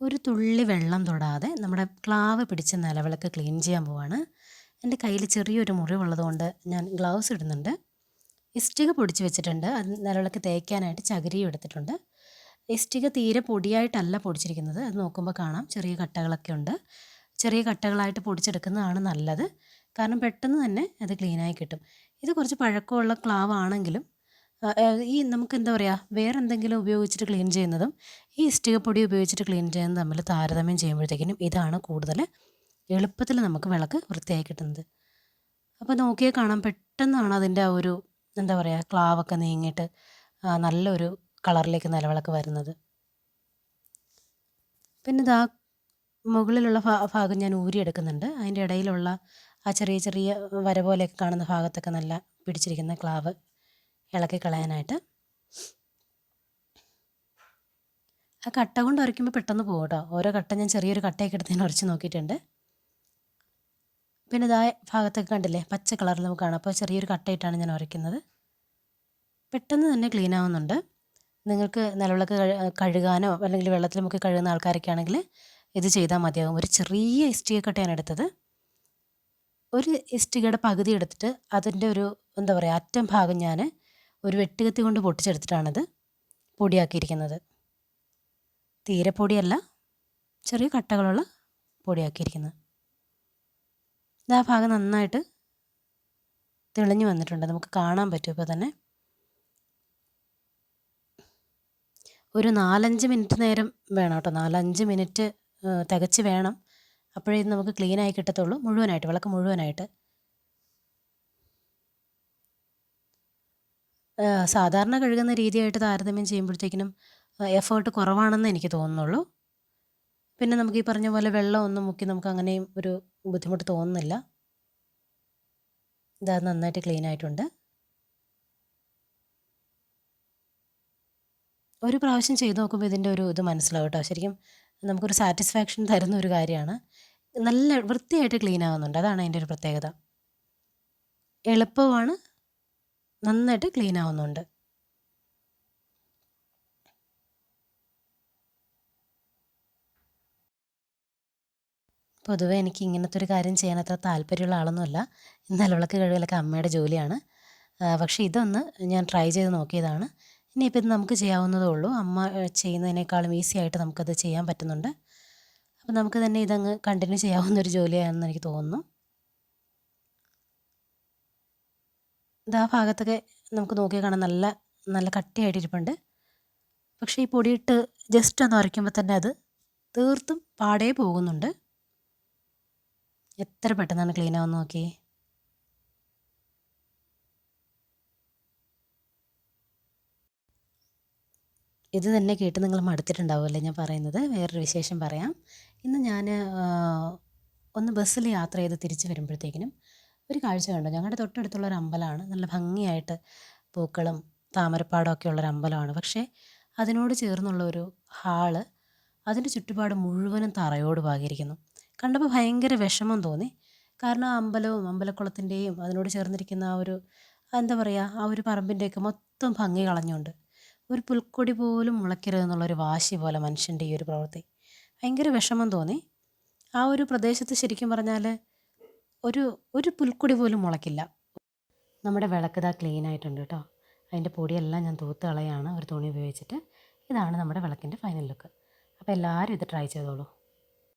ഒരു തുള്ളി വെള്ളം തൊടാതെ നമ്മുടെ ക്ലാവ് പിടിച്ച നിലവിളക്ക് ക്ലീൻ ചെയ്യാൻ പോവാണ്. എന്റെ കയ്യിൽ ചെറിയൊരു മുറിവുള്ളത് കൊണ്ട് ഞാൻ ഗ്ലൗസ് ഇടുന്നുണ്ട്. ഇസ്റ്റിക പൊടിച്ച് വെച്ചിട്ടുണ്ട്. അത് നിലവിളക്ക് തേക്കാനായിട്ട് ചകിരിയും എടുത്തിട്ടുണ്ട്. ഇസ്റ്റിക തീരെ പൊടിയായിട്ടല്ല പൊടിച്ചിരിക്കുന്നത്. അത് നോക്കുമ്പോൾ കാണാം. ചെറിയ കട്ടകളൊക്കെ ഉണ്ട്. ചെറിയ കട്ടകളായിട്ട് പൊടിച്ചെടുക്കുന്നതാണ് നല്ലത്. കാരണം പെട്ടെന്ന് തന്നെ അത് ക്ലീനായി കിട്ടും. ഇത് കുറച്ച് പഴക്കമുള്ള ക്ലാവ് ആണെങ്കിലും ഈ നമുക്ക് എന്താ പറയുക വേറെ എന്തെങ്കിലും ഉപയോഗിച്ചിട്ട് ക്ലീൻ ചെയ്യുന്നതും ഈ ഇഷ്ടികപ്പൊടി ഉപയോഗിച്ചിട്ട് ക്ലീൻ ചെയ്യുന്നതും തമ്മിൽ താരതമ്യം ചെയ്യുമ്പോഴത്തേക്കിനും ഇതാണ് കൂടുതൽ എളുപ്പത്തിൽ നമുക്ക് വിളക്ക് വൃത്തിയായി കിട്ടുന്നത്. അപ്പോൾ നോക്കിയാൽ കാണാം പെട്ടെന്നാണ് അതിന്റെ ആ ഒരു എന്താ പറയുക ക്ലാവൊക്കെ നീങ്ങിയിട്ട് നല്ലൊരു കളറിലേക്ക് നിലവിളക്ക് വരുന്നത്. പിന്നെ ഇതാ മുകളിലുള്ള ഭാഗം ഞാൻ ഊരിയെടുക്കുന്നുണ്ട് അതിന്റെ ഇടയിലുള്ള ആ ചെറിയ ചെറിയ വര പോലെയൊക്കെ കാണുന്ന ഭാഗത്തൊക്കെ നല്ല പിടിച്ചിരിക്കുന്ന ക്ലാവ് ഇളക്കി കളയാനായിട്ട്. ആ കട്ട കൊണ്ട് ഉരയ്ക്കുമ്പോൾ പെട്ടെന്ന് പോകും കേട്ടോ ഓരോ കട്ട ഞാൻ ചെറിയൊരു കട്ടയൊക്കെ എടുത്ത് ഞാൻ ഉരച്ച് നോക്കിയിട്ടുണ്ട്. പിന്നെ ഇതായ ഭാഗത്തൊക്കെ കണ്ടില്ലേ? പച്ച കളറിൽ നമുക്ക് കാണാം അപ്പോൾ ചെറിയൊരു കട്ടയിട്ടാണ് ഞാൻ ഉരയ്ക്കുന്നത് പെട്ടെന്ന് തന്നെ ക്ലീൻ ആവുന്നുണ്ട്. നിങ്ങൾക്ക് നിലവിളക്ക് കഴുകാനോ അല്ലെങ്കിൽ വെള്ളത്തിൽ മുക്കി കഴുകുന്ന ആൾക്കാരൊക്കെ ആണെങ്കിൽ ഇത് ചെയ്താൽ മതിയാകും ഒരു ചെറിയ ഇഷ്ടിക കട്ടയാണ് എടുത്തത്. ഒരു ഇഷ്ടികയുടെ പകുതി എടുത്തിട്ട് അതിന്റെ ഒരു എന്താ പറയുക അറ്റം ഭാഗം ഞാൻ ഒരു വെട്ടുകത്തി കൊണ്ട് പൊട്ടിച്ചെടുത്തിട്ടാണിത് പൊടിയാക്കിയിരിക്കുന്നത്. തീരെ പൊടിയല്ല ചെറിയ കട്ടകളുള്ള പൊടിയാക്കിയിരിക്കുന്നത്. ഇത് ആ ഭാഗം നന്നായിട്ട് തെളിഞ്ഞു വന്നിട്ടുണ്ട്. നമുക്ക് കാണാൻ പറ്റും ഇപ്പോൾ തന്നെ. ഒരു നാലഞ്ച് മിനിറ്റ് നേരം വേണം കേട്ടോ. നാലഞ്ച് മിനിറ്റ് തികച്ച് വേണം. അപ്പോഴേ ഇത് നമുക്ക് ക്ലീനായി കിട്ടത്തുള്ളൂ. മുഴുവനായിട്ട് വിളക്ക് മുഴുവനായിട്ട്. സാധാരണ കഴുകുന്ന രീതിയായിട്ട് താരതമ്യം ചെയ്യുമ്പോഴത്തേക്കിനും എഫേർട്ട് കുറവാണെന്ന് എനിക്ക് തോന്നുന്നുള്ളൂ. പിന്നെ നമുക്ക് ഈ പറഞ്ഞ പോലെ വെള്ളം ഒന്നും മുക്കി നമുക്ക് അങ്ങനെയും ഒരു ബുദ്ധിമുട്ട് തോന്നുന്നില്ല. ഇതാ നന്നായിട്ട് ക്ലീൻ ആയിട്ടുണ്ട്. ഒരു പ്രാവശ്യം ചെയ്ത് നോക്കുമ്പോൾ ഇതിന്റെ ഒരു ഇത് മനസ്സിലാവും കേട്ടോ. ശരിക്കും നമുക്കൊരു സാറ്റിസ്ഫാക്ഷൻ തരുന്ന ഒരു കാര്യമാണ്. നല്ല വൃത്തിയായിട്ട് ക്ലീൻ ആവുന്നുണ്ട്. അതാണ് അതിന്റെ ഒരു പ്രത്യേകത. എളുപ്പമാണ്. നന്നായിട്ട് ക്ലീൻ ആവുന്നുണ്ട്. പൊതുവേ എനിക്ക് ഇങ്ങനത്തെ ഒരു കാര്യം ചെയ്യാൻ അത്ര താല്പര്യമുള്ള ആളൊന്നുമല്ല. നിലവിളക്ക് കഴുകലൊക്കെ അമ്മയുടെ ജോലിയാണ്. പക്ഷേ ഇതൊന്ന് ഞാൻ ട്രൈ ചെയ്ത് നോക്കിയതാണ്. ഇനിയിപ്പോൾ ഇത് നമുക്ക് ചെയ്യാവുന്നതേ ഉള്ളൂ. അമ്മ ചെയ്യുന്നതിനേക്കാളും ഈസി ആയിട്ട് നമുക്കത് ചെയ്യാൻ പറ്റുന്നുണ്ട്. അപ്പോൾ നമുക്ക് തന്നെ ഇതങ്ങ് കണ്ടിന്യൂ ചെയ്യാവുന്ന ഒരു ജോലിയാണെന്ന് എനിക്ക് തോന്നുന്നു. ഇത് ഭാഗത്തൊക്കെ നമുക്ക് നോക്കിയാൽ കാണാം നല്ല നല്ല കട്ടിയായിട്ട് ഇരിപ്പുണ്ട് പക്ഷേ ഈ പൊടിയിട്ട് ജസ്റ്റ് ഒന്ന് വരയ്ക്കുമ്പോൾ തന്നെ അത് തീർത്തും പാടേ പോകുന്നുണ്ട്. എത്ര പെട്ടെന്നാണ് ക്ലീൻ ആവുന്ന നോക്കി ഇത് തന്നെ കേട്ട് നിങ്ങൾ മടുത്തിട്ടുണ്ടാവുമല്ലേ ഞാൻ പറയുന്നത്? വേറൊരു വിശേഷം പറയാം. ഇന്ന് ഞാൻ ഒന്ന് ബസ്സിൽ യാത്ര ചെയ്ത് തിരിച്ച് വരുമ്പോഴത്തേക്കിനും ഒരു കാഴ്ച കണ്ടു. ഞങ്ങളുടെ തൊട്ടടുത്തുള്ള ഒരു അമ്പലമാണ്. നല്ല ഭംഗിയായിട്ട് പൂക്കളും താമരപ്പാടം ഒക്കെ ഉള്ളൊരു അമ്പലമാണ്. പക്ഷേ അതിനോട് ചേർന്നുള്ള ഒരു ഹാൾ അതിന്റെ ചുറ്റുപാട് മുഴുവനും തറയോട് പാകിയിരിക്കുന്നു. കണ്ടപ്പോൾ ഭയങ്കര വിഷമം തോന്നി. കാരണം ആ അമ്പലവും അമ്പലക്കുളത്തിന്റെയും അതിനോട് ചേർന്നിരിക്കുന്ന ആ ഒരു എന്താ പറയുക ആ ഒരു പറമ്പിന്റെയൊക്കെ മൊത്തം ഭംഗി കളഞ്ഞുകൊണ്ട് ഒരു പുൽക്കൊടി പോലും മുളയ്ക്കരുതെന്നുള്ളൊരു വാശി പോലെ മനുഷ്യന്റെ ഈ ഒരു പ്രവൃത്തി. ഭയങ്കര വിഷമം തോന്നി. ആ ഒരു പ്രദേശത്ത് ശരിക്കും പറഞ്ഞാൽ ഒരു ഒരു പുൽക്കുടി പോലും മുളയ്ക്കില്ല. നമ്മുടെ വിളക്ക് ഇതാ ക്ലീൻ ആയിട്ടുണ്ട് കേട്ടോ അതിന്റെ പൊടിയെല്ലാം ഞാൻ തൂത്ത് കളയാണ്. ഒരു തുണി ഉപയോഗിച്ചിട്ട് ഇതാണ് നമ്മുടെ വിളക്കിന്റെ ഫൈനൽ ലുക്ക് അപ്പോൾ എല്ലാവരും ഇത് ട്രൈ ചെയ്തോളൂ.